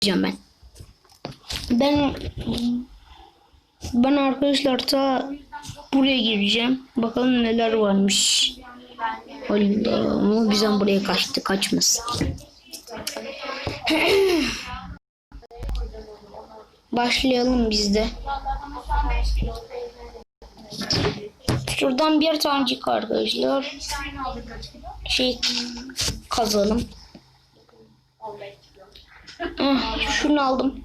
gireceğim ben. Ben ben arkadaşlar ta buraya gireceğim. Bakalım neler varmış. Allah ama bizden buraya kaçtı kaçmasın. Başlayalım biz de. Şuradan bir tanecik arkadaşlar. Şey kazalım. Heh, şunu aldım.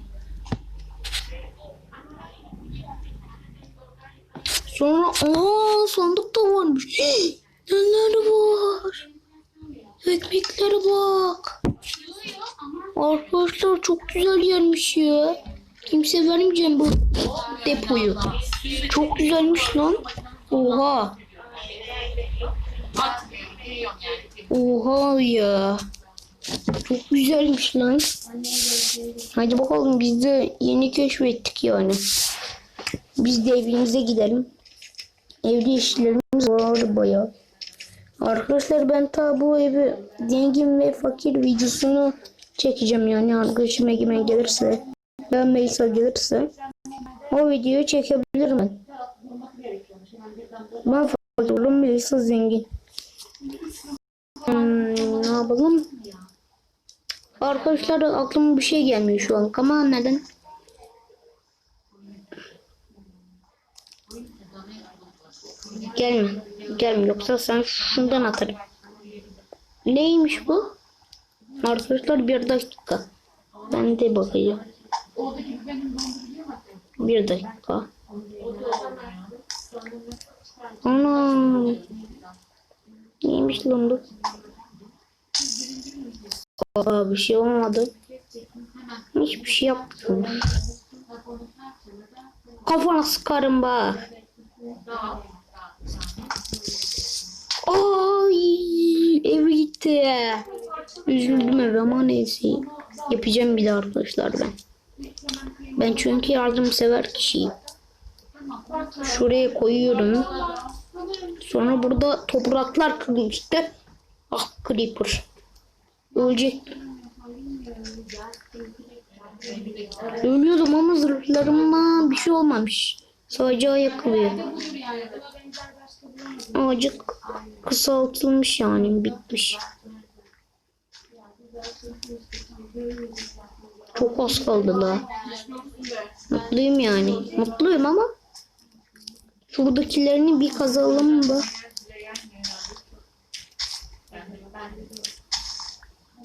Sonra aa sandık da varmış. Neler var? Ekmeklere bak. Arkadaşlar çok güzel yermiş ya. Kimse vermeyeceğim bu depoyu. Çok güzelmiş lan. Oha. Oha ya. Çok güzelmiş lan. Hadi bakalım biz de yeni keşfettik yani. Biz de evimize gidelim. Evde işlerimiz var bayağı. Arkadaşlar ben ta bu evi zengin ve fakir videosunu çekeceğim yani arkadaşım Egemen gelirse ya Melisa gelirse o videoyu çekebilirim ben. Ben fakir olurum Melisa zengin. Hmm, ne yapalım? Arkadaşlar aklıma bir şey gelmiyor şu an ama neden? Gelme. Gelme yoksa sen şundan atarım. Neymiş bu? Arkadaşlar bir dakika. Ben de bakacağım. Bir dakika. Ana. Neymiş lan bu? Aa, bir şey olmadı. Hiçbir şey yapmadım. Kafana sıkarım bak. Ay evi gitti. Üzüldüm ev ama neyse. Yapacağım bir de arkadaşlar ben. Ben çünkü yardımsever kişiyim. Şuraya koyuyorum. Sonra burada topraklar kırıyor işte. Ah creeper. Ölecek. Ölüyordum ama zırhlarıma bir şey olmamış. Sadece ayakkabı. Ağacık kısaltılmış yani bitmiş. Çok az kaldı la. Mutluyum yani. Mutluyum ama şuradakilerini bir kazalım da.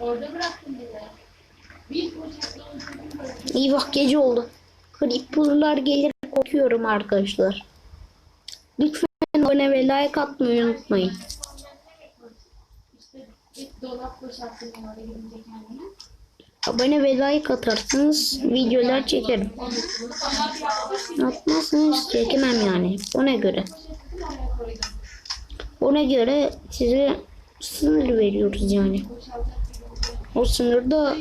Orada bıraktım dedi. Bir poşetle uçurdum bıraktım. İyi bak gece oldu. Creeper'lar gelir korkuyorum arkadaşlar. Lütfen abone ve like atmayı unutmayın. Abone ve like atarsanız videolar çekerim. Atmazsanız çekemem yani. Ona göre. Ona göre size sınır veriyoruz yani. O sınırda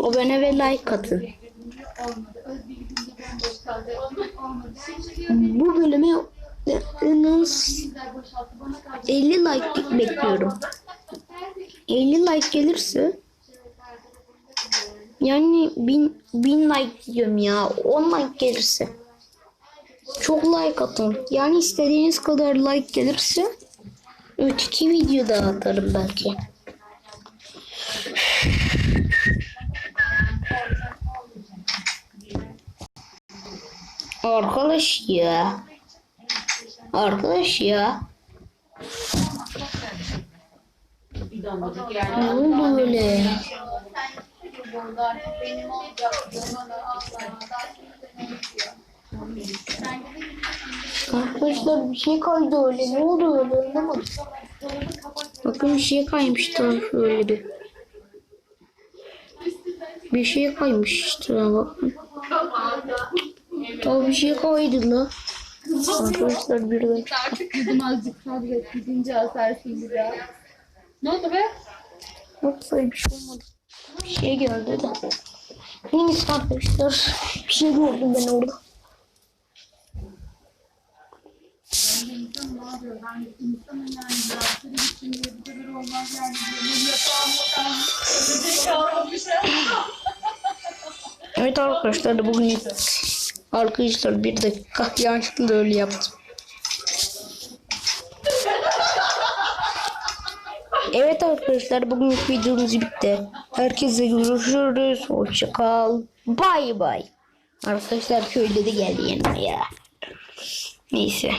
abone ve like atın. Bu bölüme en az bizler boşalttı. Bana kaldı. 50 like bekliyorum. 50 like gelirse yani 1000 1000 like diyorum ya 10 like gelirse çok like atın. Yani istediğiniz kadar like gelirse öteki video da atarım belki. Arkadaş ya. Arkadaş ya. Ne oldu öyle? Allah'tan Arkadaşlar bir şey kaydı öyle. Ne oldu öyle Bakın bir şeye kaymıştı şöyle bir. Bir şeye kaymıştı bakın. Tabii bir şeye kaydı la. Arkadaşlar birden Artık yudum azıcık sabret. Gidince asarsın bir daha. Ne oldu be? Yoksa bir şey olmadı. Bir şey geldi de. Neyse arkadaşlar. Bir şey gördüm ben orada. Evet arkadaşlar bugün arkadaşlar bir dakika yanlışlıkla öyle yaptım. Evet arkadaşlar bugünkü videomuz bitti. Herkese görüşürüz. Hoşça kal. Bay bay. Arkadaşlar köylü de geldi yanıma ya. Neyse.